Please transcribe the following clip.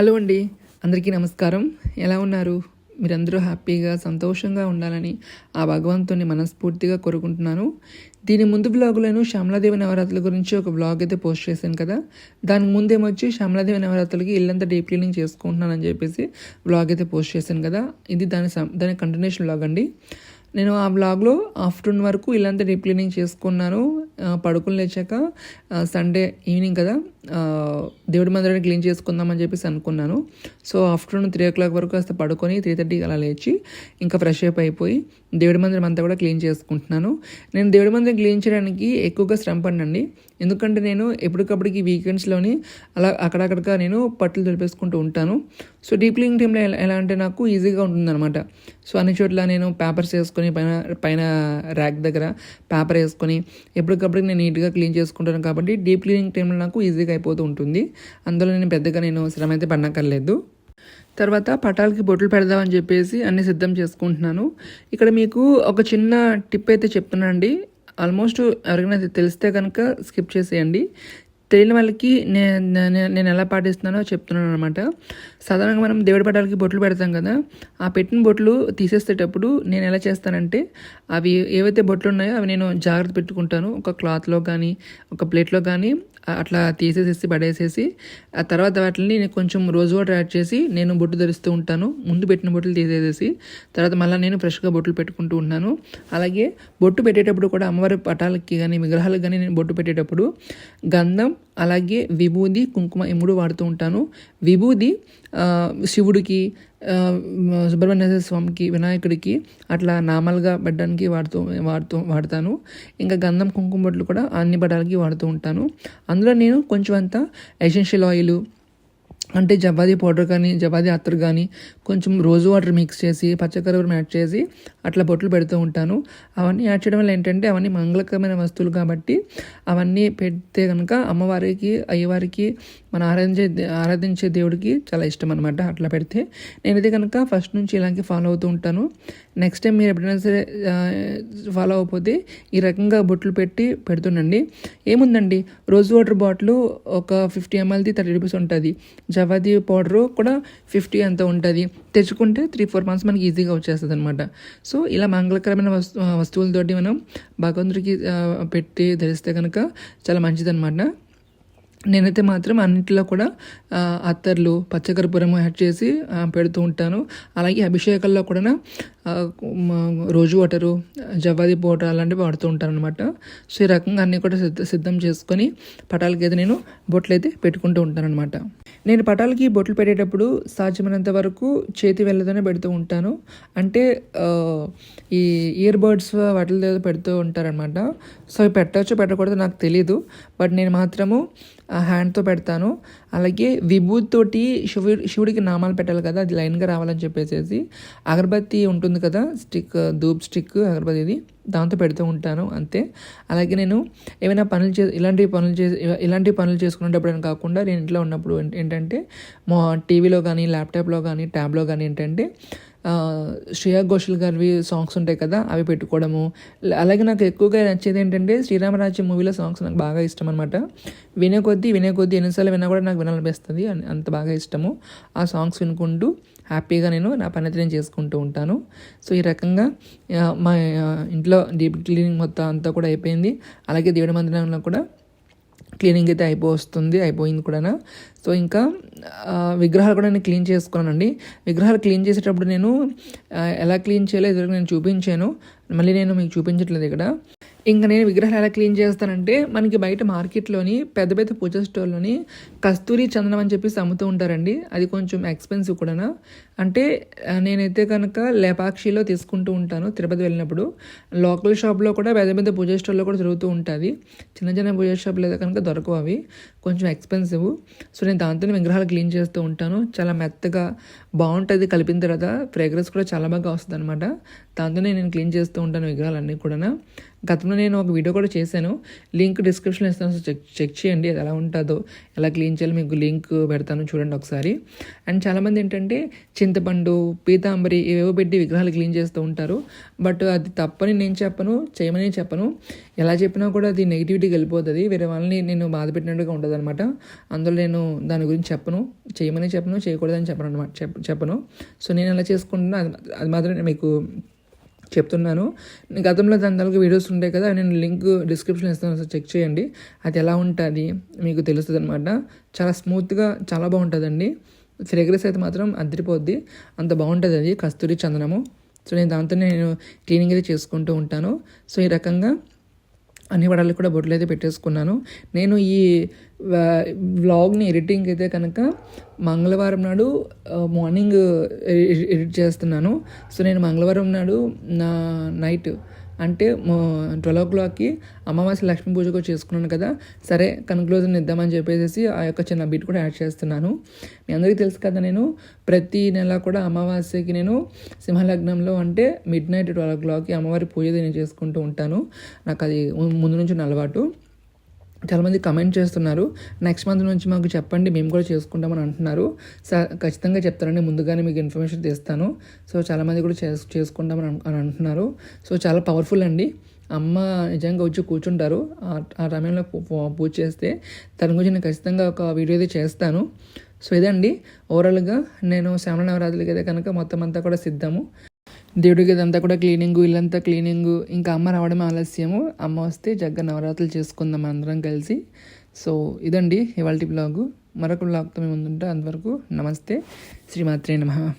Hello అండి. అందరికీ నమస్కారం. ఎలా ఉన్నారు? మీరందరూ హ్యాపీగా సంతోషంగా ఉండాలని ఆ భగవంతుని మనస్ఫూర్తిగా కోరుకుంటున్నాను. దీని ముందు బ్లాగులను శ్యామలాదేవి నవరాత్రుల గురించి ఒక బ్లాగ్ అయితే పోస్ట్ చేశాను కదా. దానికి ముందేమొచ్చి శ్యామలాదేవి నవరాత్రులకి ఇల్లంతా డీప్ క్లీనింగ్ చేసుకుంటున్నానని చెప్పేసి బ్లాగ్ అయితే పోస్ట్ చేశాను కదా. ఇది దాని సం- దాని కంటిన్యూషన్ బ్లాగ్ అండి. నేను ఆ బ్లాగ్లో ఆఫ్టర్నూన్ వరకు ఇలాంటి డీప్ క్లీనింగ్ చేసుకున్నాను. పడుకుని లేచాక సండే ఈవినింగ్ కదా దేవుడి మందిరాన్ని క్లీన్ చేసుకుందామని చెప్పేసి అనుకున్నాను. So afternoon three o'clock వరకు కాస్త పడుకొని త్రీ థర్టీకి అలా లేచి ఇంకా ఫ్రెష్ అప్ అయిపోయి దేవుడి మందిరం అంతా కూడా క్లీన్ చేసుకుంటున్నాను. నేను దేవుడి మందిరం క్లీన్ చేయడానికి ఎక్కువగా శ్రమ పడినండి. ఎందుకంటే నేను ఎప్పటికప్పటికి వీకెండ్స్లోని అలా అక్కడక్కడగా నేను పట్టులు తెలిపేసుకుంటూ ఉంటాను. సో డీప్ క్లీనింగ్ టైంలో ఎలా అంటే నాకు ఈజీగా ఉంటుందన్నమాట. సో అన్ని చోట్ల నేను పేపర్స్ వేసుకొని పైన పైన ర్యాక్ దగ్గర పేపర్ వేసుకొని ఎప్పటికప్పటికి నేను నీట్గా క్లీన్ చేసుకుంటాను కాబట్టి డీప్ క్లీనింగ్ టైంలో నాకు ఈజీగా అయిపోతూ ఉంటుంది. అందులో నేను పెద్దగా నేను శ్రమ అయితే పడనక్కర్లేదు. తర్వాత పటాలకి బొట్లు పెడదామని చెప్పేసి అన్ని సిద్ధం చేసుకుంటున్నాను. ఇక్కడ మీకు ఒక చిన్న టిప్ అయితే చెప్తున్నానండి. ఆల్మోస్ట్ ఎవరికైనా తెలిస్తే కనుక స్కిప్ చేసేయండి. తెలియని వాళ్ళకి నేను నేను ఎలా పాటిస్తున్నానో చెప్తున్నాను అనమాట సాధారణంగా మనం దేవుడి పటాలకి బొట్లు పెడతాం కదా ఆ పెట్టిన బొట్లు తీసేసేటప్పుడు నేను ఎలా చేస్తానంటే అవి ఏవైతే బొట్లు ఉన్నాయో అవి నేను జాగ్రత్త పెట్టుకుంటాను. ఒక క్లాత్లో కానీ ఒక ప్లేట్లో కానీ అట్లా తీసేసేసి పడేసేసి ఆ తర్వాత వాటిని నేను కొంచెం రోజు వాటర్ యాడ్ చేసి నేను బొట్టు ధరిస్తూ ఉంటాను. ముందు పెట్టిన బొట్లు తీసేసేసి తర్వాత మళ్ళీ నేను ఫ్రెష్గా బొట్లు పెట్టుకుంటూ ఉంటాను. అలాగే బొట్టు పెట్టేటప్పుడు కూడా అమ్మవారి పటాలకి కానీ విగ్రహాలకు కానీ నేను బొట్టు పెట్టేటప్పుడు గంధం అలాగే విభూది కుంకుమ ఈ మూడు వాడుతూ ఉంటాను. విభూది శివుడికి సుబ్రహ్మణ్య స్వామికి వినాయకుడికి అట్లా నామాలుగా పెట్టడానికి వాడుతూ వాడుతూ వాడతాను. ఇంకా గంధం కుంకుమ బొట్లు కూడా అన్ని పడాలకి వాడుతూ ఉంటాను. అందులో నేను కొంచెం అంత ఎసెన్షియల్ ఆయిల్ అంటే జవాది పౌడర్ కానీ జవాది అత్తరు కానీ కొంచెం రోజు వాటర్ మిక్స్ చేసి పచ్చకరవరం యాడ్ చేసి అట్లా బొట్లు పెడుతూ ఉంటాను. అవన్నీ యాడ్ చేయడం వల్ల ఏంటంటే అవన్నీ మంగళకరమైన వస్తువులు కాబట్టి అవన్నీ పెడితే కనుక అమ్మవారికి అయ్యవారికి మన ఆరాధించే ఆరాధించే దేవుడికి చాలా ఇష్టం అనమాట అట్లా పెడితే. నేనైతే కనుక ఫస్ట్ నుంచి ఇలాగే ఫాలో అవుతూ ఉంటాను. నెక్స్ట్ టైం మీరు ఎప్పుడైనా సరే ఫాలో అవ్వకపోతే ఈ రకంగా బొట్లు పెట్టి పెడుతుండండి. ఏముందండి? రోజు వాటర్ బాటిల్ ఒక ఫిఫ్టీ ఎంఎల్ది థర్టీ రూపీస్ ఉంటుంది. జవాది పౌడరు కూడా ఫిఫ్టీ అంత ఉంటుంది. తెచ్చుకుంటే త్రీ ఫోర్ మంత్స్ మనకి ఈజీగా వచ్చేస్తుంది అనమాట సో ఇలా మంగళకరమైన వస్తు వస్తువులతోటి మనం భగవంతుడికి పెట్టి ధరిస్తే కనుక చాలా మంచిదన్నమాట. నేనైతే మాత్రం అన్నింటిలో కూడా అత్తర్లు పచ్చకర్పూరం యాడ్ చేసి పెడుతూ ఉంటాను. అలాగే అభిషేకాల్లో కూడా రోజు వాటరు జవాది పౌడర్ అలాంటివి వాడుతూ ఉంటాను అనమాట సో ఈ రకంగా అన్నీ కూడా సిద్ధ సిద్ధం చేసుకొని పటాలకి అయితే నేను బొట్లు అయితే పెట్టుకుంటూ ఉంటాను అనమాట నేను పటాలకి బొట్లు పెట్టేటప్పుడు సాధ్యమైనంత వరకు చేతి వెళ్ళతోనే పెడుతూ ఉంటాను. అంటే ఈ ఇయర్ బడ్స్ వాటితో పెడుతూ ఉంటారనమాట సో అవి పెట్టచ్చు పెట్టకూడదు నాకు తెలీదు. బట్ నేను మాత్రము హ్యాండ్తో పెడతాను. అలాగే విభూతితోటి శివుడి శివుడికి నామాలు పెట్టాలి కదా అది లైన్గా రావాలని చెప్పేసి అగరబత్తి ఉంటుంది కదా స్టిక్ ధూప్ స్టిక్ అగరబత్తిది దాంతో పెడుతూ ఉంటాను అంతే. అలాగే నేను ఏమైనా పనులు చే ఇలాంటి పనులు చేసి ఇలాంటి పనులు చేసుకునేటప్పుడు అని కాకుండా నేను ఇంట్లో ఉన్నప్పుడు ఏంటంటే మా టీవీలో కానీ ల్యాప్టాప్లో కానీ ట్యాబ్లో కానీ ఏంటంటే శ్రేయా ఘోషల్ గారివి సాంగ్స్ ఉంటాయి కదా అవి పెట్టుకోవడము. అలాగే నాకు ఎక్కువగా నచ్చేది ఏంటంటే శ్రీరామరాజ్యం మూవీలో సాంగ్స్ నాకు బాగా ఇష్టం అనమాట వినే కొద్దీ వినే కొద్దీ ఎన్నిసార్లు విన్నా కూడా నాకు వినాలనిపిస్తుంది అంత బాగా ఇష్టము. ఆ సాంగ్స్ వినుకుంటూ హ్యాపీగా నేను నా పని అయితే నేను చేసుకుంటూ ఉంటాను. సో ఈ రకంగా మా ఇంట్లో డీప్ క్లీనింగ్ మొత్తం అంతా కూడా అయిపోయింది. అలాగే దేవుడి మందిరంలో కూడా క్లీనింగ్ అయితే అయిపోతుంది అయిపోయింది కూడా సో ఇంకా విగ్రహాలు కూడా నేను క్లీన్ చేసుకున్నానండి. విగ్రహాలు క్లీన్ చేసేటప్పుడు నేను ఎలా క్లీన్ చేయాలో ఇదివరకు నేను చూపించాను. మళ్ళీ నేను మీకు చూపించట్లేదు ఇక్కడ. ఇంకా నేను విగ్రహాలు ఎలా క్లీన్ చేస్తానంటే మనకి బయట మార్కెట్లోని పెద్ద పెద్ద పూజ స్టోర్లోని కస్తూరి చందనం అని చెప్పేసి అమ్ముతూ ఉంటారండి. అది కొంచెం ఎక్స్పెన్సివ్ కూడా అంటే నేనైతే కనుక లేపాక్షిలో తీసుకుంటూ ఉంటాను తిరుపతి వెళ్ళినప్పుడు. లోకల్ షాప్లో కూడా పెద్ద పెద్ద పూజ స్టోర్లో కూడా దొరుకుతూ ఉంటుంది. చిన్న చిన్న పూజ షాప్లో అయితే కనుక దొరకవు అవి. కొంచెం ఎక్స్పెన్సివ్ సో నేను దాంతోనే విగ్రహాలు క్లీన్ చేస్తూ ఉంటాను. చాలా మెత్తగా బాగుంటుంది కలిపిన తర్వాత ఫ్రేగ్రెన్స్ కూడా చాలా బాగా వస్తుంది అనమాట దాంతోనే నేను క్లీన్ చేస్తూ ఉంటాను విగ్రహాలన్నీ కూడా గతంలో నేను ఒక వీడియో కూడా చేశాను. లింక్ డిస్క్రిప్షన్లో ఇస్తాను. సో చెక్ చెక్ చేయండి అది ఎలా ఉంటుందో ఎలా క్లీన్ చేయాలి మీకు లింక్ పెడతాను చూడండి ఒకసారి. అండ్ చాలామంది ఏంటంటే చిన్న చింతపండు పీతాంబరి ఏవేవో పెట్టి విగ్రహాలు క్లీన్ చేస్తూ ఉంటారు. బట్ అది తప్పని నేను చెప్పను చేయమని చెప్పను. ఎలా చెప్పినా కూడా అది నెగిటివిటీకి వెళ్ళిపోతుంది. వేరే వాళ్ళని నేను బాధ పెట్టినట్టుగా ఉంటుంది అనమాట అందులో నేను దాని గురించి చెప్పను. చేయమని చెప్పను చేయకూడదని చెప్పను అనమాట చెప్ చెప్పను. సో నేను ఎలా చేసుకుంటున్నా అది అది మాత్రం నేను మీకు చెప్తున్నాను. గతంలో దాని తలకు వీడియోస్ ఉంటాయి కదా నేను లింక్ డిస్క్రిప్షన్ ఇస్తాను. చెక్ చేయండి. అది ఎలా ఉంటుంది మీకు తెలుస్తుంది అనమాట చాలా స్మూత్గా చాలా బాగుంటుందండి. ఫ్రేగ్రెన్స్ అయితే మాత్రం అద్దరిపోద్ది అంత బాగుంటుంది అది కస్తూరి చందనము. సో నేను దాంతో నేను క్లీనింగ్ అయితే చేసుకుంటూ ఉంటాను. సో ఈ రకంగా అన్ని వడలకు కూడా బొట్లు అయితే పెట్టేసుకున్నాను. నేను ఈ వ్లాగ్ని ఎడిటింగ్ అయితే కనుక మంగళవారం నాడు మార్నింగ్ ఎడిట్ చేస్తున్నాను. సో నేను మంగళవారం నాడు నా నైట్ అంటే ట్వెల్వ్ ఓ క్లాక్కి అమావాస్య లక్ష్మీ పూజ కూడా చేసుకున్నాను కదా. సరే కన్క్లూజన్ ఇద్దామని చెప్పేసి ఆ యొక్క చిన్న బిట్ కూడా యాడ్ చేస్తున్నాను. మీ అందరికీ తెలుసు కదా నేను ప్రతి నెల కూడా అమావాస్యకి నేను సింహలగ్నంలో అంటే మిడ్ నైట్ ట్వెల్వ్ ఓ క్లాక్కి అమ్మవారి పూజ నేను చేసుకుంటూ ఉంటాను. నాకు అది ముందు నుంచి అలవాటు. చాలామంది కమెంట్ చేస్తున్నారు. నెక్స్ట్ మంత్ నుంచి మాకు చెప్పండి మేము కూడా చేసుకుంటామని అంటున్నారు. సార్ ఖచ్చితంగా చెప్తారండి ముందుగానే మీకు ఇన్ఫర్మేషన్ తీస్తాను. సో చాలామంది కూడా చేసు చేసుకుంటామని అని అంటున్నారు. సో చాలా పవర్ఫుల్ అండి. అమ్మ నిజంగా వచ్చి కూర్చుంటారు. ఆ- సమయంలో పూజ చేస్తే దాని గురించి నేను ఖచ్చితంగా ఒక వీడియో అయితే చేస్తాను. సో ఇదండి. ఓవరాల్గా నేను శ్రావణ నవరాత్రులకి అయితే కనుక మొత్తం అంతా కూడా సిద్ధము. దేవుడికి ఇదంతా కూడా క్లీనింగ్ ఇల్లంతా క్లీనింగ్ ఇంకా అమ్మ రావడమే ఆలస్యము. అమ్మ వస్తే జగ్గ నవరాత్రులు చేసుకుందాం అందరం కలిసి. సో ఇదండి ఇవాళ బ్లాగు మరొక బ్లాగ్తో మేము ముందుంటే అంతవరకు నమస్తే. శ్రీమాత్రే నమ.